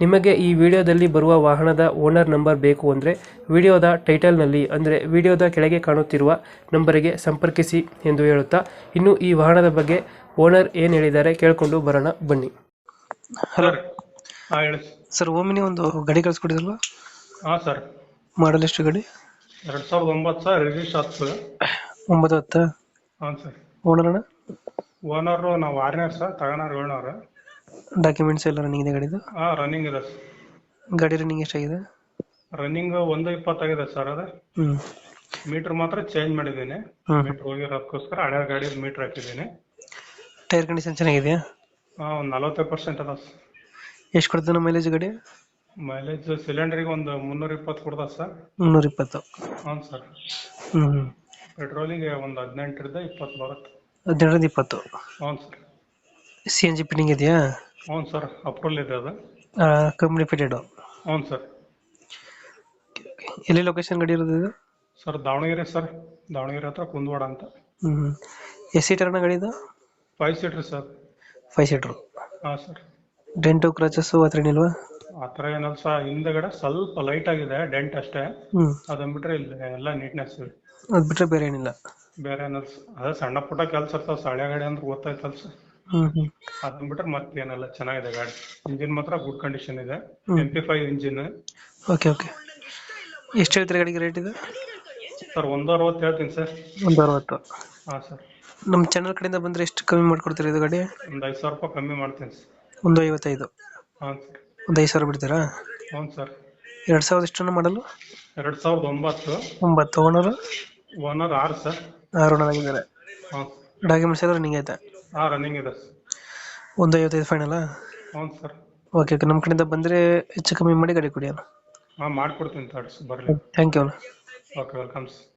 ನಿಮಗೆ ಈ ವಿಡಿಯೋದಲ್ಲಿ ಬರುವ ವಾಹನದ ಓನರ್ ನಂಬರ್ ಬೇಕು ಅಂದರೆ ವಿಡಿಯೋದ ಟೈಟಲ್ನಲ್ಲಿ ಅಂದರೆ ವಿಡಿಯೋದ ಕೆಳಗೆ ಕಾಣುತ್ತಿರುವ ನಂಬರಿಗೆ ಸಂಪರ್ಕಿಸಿ ಎಂದು ಹೇಳುತ್ತಾ ಇನ್ನು ಈ ವಾಹನದ ಬಗ್ಗೆ ಓನರ್ ಏನು ಹೇಳಿದ್ದಾರೆ ಕೇಳಿಕೊಂಡು ಬರೋಣ ಬನ್ನಿ. ಹಲೋ. ಹಾಂ ಹೇಳಿ. ಸರ್ ಓಮಿನಿ ಒಂದು ಗಡಿ ಕಳಿಸ್ಕೊಡಿದ್ರಲ್ಲ ಹಾಂ ಸರ್. ಮಾಡಲ್ ಎಷ್ಟು ಗಾಡಿ? ಎರಡು ಸಾವಿರದ ಒಂಬತ್ತು ಸರ್ ರಿಜಿಸ್ಟ್ ಆಗ್ತದೆ. ಒಂಬತ್ತು ಹತ್ತು? ಹಾಂ ಸರ್. ಓನರ್ ಅಣ್ಣ? ಓನರು ನಾವು ಆರನೇರು ಸರ್ ತಗೋಣಾರು ಏಳ್ನೂರು ಡಾಕ್ಯುಮೆಂಟ್ಸ್ ಎಲ್ಲ ರನ್ನಿಂಗ್ ಇದೆ ಗಾಡಿದು? ಹಾ ರನ್ನಿಂಗ್ ಇದೆ ಸರ್. ಗಾಡಿ ರನ್ನಿಂಗ್ ಎಷ್ಟಾಗಿದೆ? ರನ್ನಿಂಗ್ ಒಂದು ಇಪ್ಪತ್ತಾಗಿದೆ ಸರ್ ಅದು. ಹ್ಞೂ ಮೀಟ್ರ್ ಮಾತ್ರ ಚೇಂಜ್ ಮಾಡಿದ್ದೀನಿ. ಮೀಟರ್ ಮೀಟ್ರ್ ಹೋಗಿರೋದಕ್ಕೋಸ್ಕರ ಹಳೆ ಗಾಡಿ ಮೀಟರ್ ಹಾಕಿದ್ದೀನಿ. ಟೈರ್ ಕಂಡೀಷನ್ ಚೆನ್ನಾಗಿದೆಯಾ? ಹಾಂ ಒಂದು ನಲವತ್ತೈದು ಪರ್ಸೆಂಟ್ ಅದ ಎಷ್ಟು ಕೊಡ್ತಾನೆ ಮೈಲೇಜ್ ಗಾಡಿ? ಮೈಲೇಜ್ ಸಿಲಿಂಡ್ರಿಗೆ ಒಂದು ಮುನ್ನೂರ ಇಪ್ಪತ್ತು ಕೊಡ್ತದೆ ಸರ್. ಮುನ್ನೂರ ಇಪ್ಪತ್ತು. ಹ್ಞೂ ಸರ್. ಹ್ಞೂ ಪೆಟ್ರೋಲಿಗೆ ಒಂದು ಹದಿನೆಂಟರಿಂದ ಇಪ್ಪತ್ತು ಬರುತ್ತೆ. ಹದಿನೆಂಟರಿಂದ ಇಪ್ಪತ್ತು. ಹ್ಞೂ sir. C N G fitting ಇದೆಯಾ? ಹ್ಞೂ ಸರ್ ಅಪ್ರೂವಲ್ ಇದೆ ಅದು. ಕಂಪ್ನಿ ಫಿಟೆಡ್ ಹ್ಞೂ ಸರ್. ಎಲ್ಲಿ ಲೊಕೇಶನ್ ಗಾಡಿ ಇರೋದು ಇದು? Sir Davanagere sir. ದಾವಣಗೆರೆ ಹತ್ರ ಕುಂದವಾಡ ಅಂತ. ಹ್ಞೂ ಎಷ್ಟು ಸೀಟರ್ನ ಗಡಿ ಇದು? Five seater sir. Five seater. ಹಾಂ ಸರ್. ಡೆಂಟು ಕ್ರಚಸ್ಸು ಆ ಥರ ಏನಿಲ್ವಾ? ಆ ಥರ ಏನಲ್ಲ ಸರ್. ಹಿಂದಗಡೆ ಸ್ವಲ್ಪ ಲೈಟ್ ಆಗಿದೆ ಡೆಂಟ್ ಅಷ್ಟೇ. ಹ್ಞೂ ಅದನ್ನ ಬಿಟ್ರೆ ಇಲ್ಲ ಎಲ್ಲ ನೀಟ್ನೆಸ್ ಇದೆ. ಅದು ಬಿಟ್ಟರೆ ಬೇರೆ ಏನಿಲ್ಲ. ಬೇರೆ ಏನಲ್ಲ ಸರ್. ಅದೇ ಸಣ್ಣ ಪುಟ್ಟ ಕೆಲಸ ಇರ್ತಾವೆ ಸಳೆ ಗಾಡಿ ಅಂದ್ರೆ ಗೊತ್ತಾಯ್ತಲ್ಲ ಸರ್. ಅದನ್ನ ಬಿಟ್ರೆ ಮತ್ತೇನಲ್ಲ ಚೆನ್ನಾಗಿದೆ ಗಾಡಿ. ಇಂಜಿನ್ ಮಾತ್ರ ಗುಡ್ ಕಂಡೀಷನ್ ಇದೆ. M P five engine. Okay okay. ಎಷ್ಟು ಹೇಳ್ತೀರಿ ಗಾಡಿಗೆ ರೇಟ್ ಇದು? ಸರ್ ಒಂದು ಅರವತ್ತು ಹೇಳ್ತೀನಿ ಸರ್. ಒಂದು ಅರವತ್ತು ಹಾಂ ಸರ್. ನಮ್ಮ ಚಾನಲ್ ಕಡೆಯಿಂದ ಬಂದರೆ ಎಷ್ಟು ಕಮ್ಮಿ ಮಾಡ್ಕೊಡ್ತೀರಿ ಇದು ಗಾಡಿ? ಒಂದು ಐದು ಸಾವಿರ ರೂಪಾಯಿ ಕಮ್ಮಿ ಮಾಡ್ತೀನಿ ಸರ್. ಒಂದು ಐವತ್ತೈದು. ಹಾಂ ಸರ್. ಒಂದು ಐದು ಸಾವಿರ ಬಿಡ್ತೀರಾ? ಹ್ಞೂ ಸರ್. ಎರಡು ಸಾವಿರದ ಎಷ್ಟನ್ನು ಮಾಡಲು? ಎರಡು ಸಾವಿರದ ಒಂಬತ್ತು. ಒಂಬತ್ತು ಓನರು? ಓನರ್ ಆರು ಸರ್. ಆರು ಓನರ್ ಆಗಿದ್ದಾರೆ. ಹಾಂ. ಡಾಕ್ಯುಮೆಂಟ್ಸ್ ಎಲ್ಲ ರನ್ನಿಂಗ್ ಐತೆ ಹಾಂ ರನ್ನಿಂಗ್ ಇದೆ. ಒಂದು ಐವತ್ತೈದು ಫೈನಲ್ಲ ಹ್ಞೂ ಸರ್. ಓಕೆ ಓಕೆ ನಮ್ಮ ಕಡೆಯಿಂದ ಬಂದ್ರೆ ಹೆಚ್ಚು ಕಮ್ಮಿ ಮಾಡಿ ಗಾಡಿ ಕೊಡಿ ಅಣ್ಣ. ಹಾಂ ಮಾಡ್ಕೊಡ್ತೀನಿ ತಡ್ಸ್ ಬರಲಿ. ಥ್ಯಾಂಕ್ ಯು ಅಣ್ಣ. Okay welcome